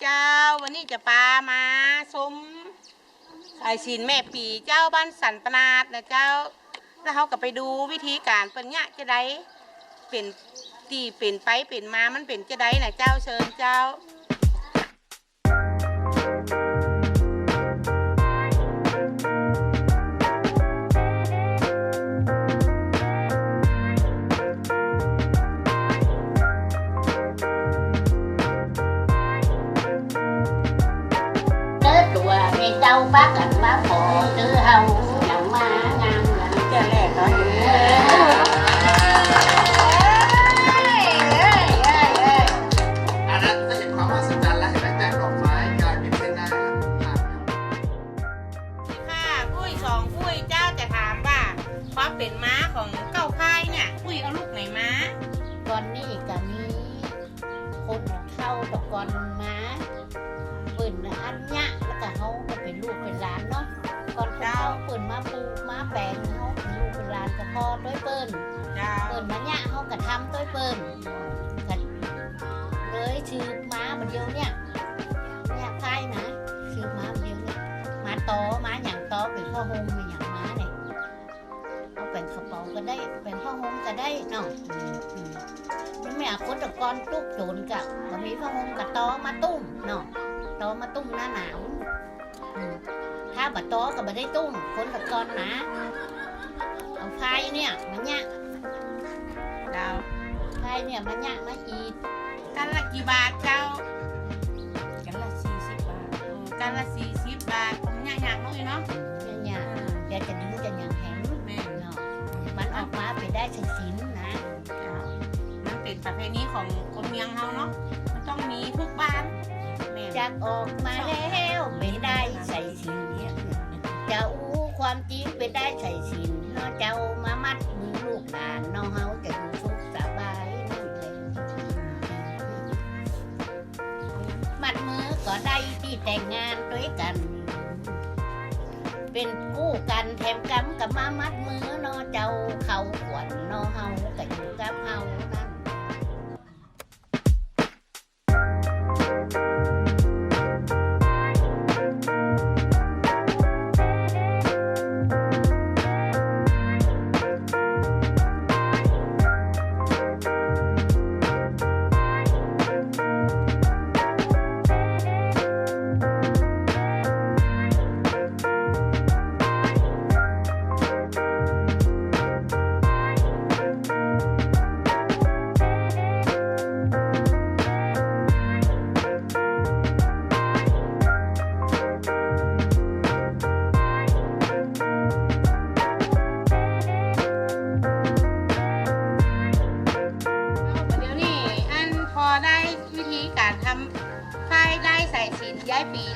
เจ้า วันนี้จะปลามาสมไอชินแม่ปีเจ้าบ้านสันปนาดนะเจ้า แล้วเขาก็ไปดูวิธีการเป็นเนี้ยจะได้เป็นตีเป็นไปเป็นมามันเป็นจะได้นะเจ้าเชิญเจ้า ตัวแม่เจ้าปักกันมาขอเด้อเฮาอย่างมางามกันแก่แรกเนาะเอ้ยเอ้ยเอ้ยเอ้ยอันนั้นจะเห็นความมหัศจรรย์และเห็นไหมแต่ดอกไม้กลายเป็นเส้นได้ครับค่ะปุ้ยสองปุ้ยเจ้าจะถามว่าความเป็นม้าของเก้าค่ายเนี่ยปุ้ยเอาลูกไหนมาก่อนนี้ก็มีคนเข้าตะกอนมา ก่อนเขาเปิ่นมาปลูกมาแปลงเฮาเป็นลูกเป็นหลานก็พอด้วยเปิ้นเจ้าเปิดมาเนี่ยเขากระทำด้วยเปิ่นกันเลยชื่อม้ามันเดียวเนี่ยเนี่ยค่ายนะชื่อม้ามันเดียวเนี่ยม้าโตม้าอย่างโตเป็นพ่อหงเป็นอย่างม้าเนี่ยเอาเป็นกระเป๋าก็ได้เป็นพ่อหงก็ได้เนาะอืมอืมนี่ไม่เอาคนตะกอนตุกโจนกับก็มีพ่อหงกับโตมาตุ้มเนาะโตมาตุ้มหน้าหนาวอืมถ้า บัดโตก็บ่ได้ตุ้มคนตะกอนนะเอาไฟเนี่ยมันเนี่ยเจ้าใครเนี่ยมันยากมาอีดกันละกี่บาทเจ้ากันละสี่สิบบาทเออกันละสี่สิบบาทผมอยากอยากน้อยเนาะเนี่ยเนี่ยเดี๋ยวจะดึงจะยังแข็งแม่เนาะมันออกมาไปได้ใช้สินนะเจ้ามันเป็นประเพณีของคนเมียงเฮาเนาะมันต้องมีทุกบ้าน แม่จากออกมาแล้วไม่ได้ใส่สินจะอู้ความจริงไปได้ใส่สินเนาะเจ้ามามัดมือลูกหลานเนาะเฮาจะอยู่สุขสบายนั่นเลยมัดมือก็ได้ที่แต่งงานด้วยกัน เป็นคู่กันแถมกำกับมามัดมือเนาะเจ้าเขาขวัญเนาะเฮาก็อยู่กับเฮานั่น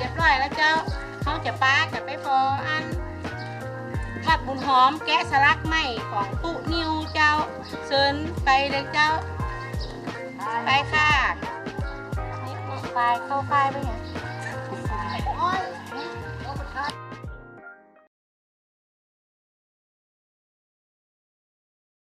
ย้ายปีเรียบร้อยแล้วเจ้าเขาจะป้าจะไปพออันผัดบุญหอมแกะสลักไหมของปุนิวเจ้าเชิญไปเลยเจ้า ไปค่ะนี่ไฟเข้าไฟไปไง